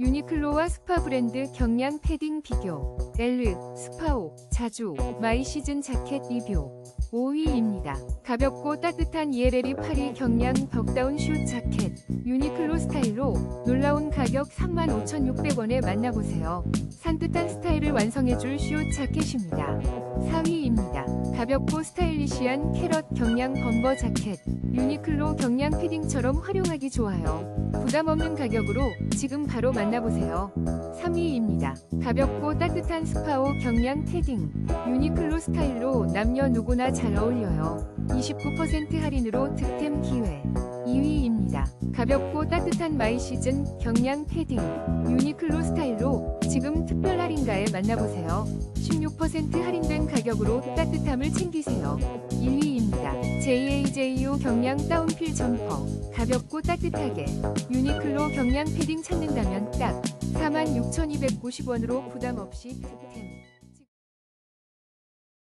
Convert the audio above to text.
유니클로와 스파 브랜드 경량 패딩 비교 엘르, 스파오, 자주, 마이 시즌 자켓 리뷰 5위입니다. 가볍고 따뜻한 이에레리 파리 경량 벽다운 슛 자켓 유니클로 스타일로 놀라운 가격 35,600원에 만나보세요. 산뜻한 스타일을 완성해줄 슛 자켓입니다. 4위입니다. 가볍고 스타일리시한 캐럿 경량 범버 자켓 유니클로 경량 패딩처럼 활용하기 좋아요. 부담 없는 가격으로 지금 바로 만나보세요. 3위입니다. 가볍고 따뜻한 스파오 경량 패딩 유니클로 스타일로 남녀 누구나 잘 어울려요. 29% 할인으로 득템 기회 2위입니다. 가볍고 따뜻한 마이 시즌 경량 패딩 유니클로 스타일로 지금 특별 할인가에 만나보세요. 16% 할인된 가격으로 따뜻함을 챙기세요. 1위입니다. JAJU 경량 다운필 점퍼 가볍고 따뜻하게 유니클로 경량 패딩 찾는다면 딱 46,290원으로 부담 없이 득템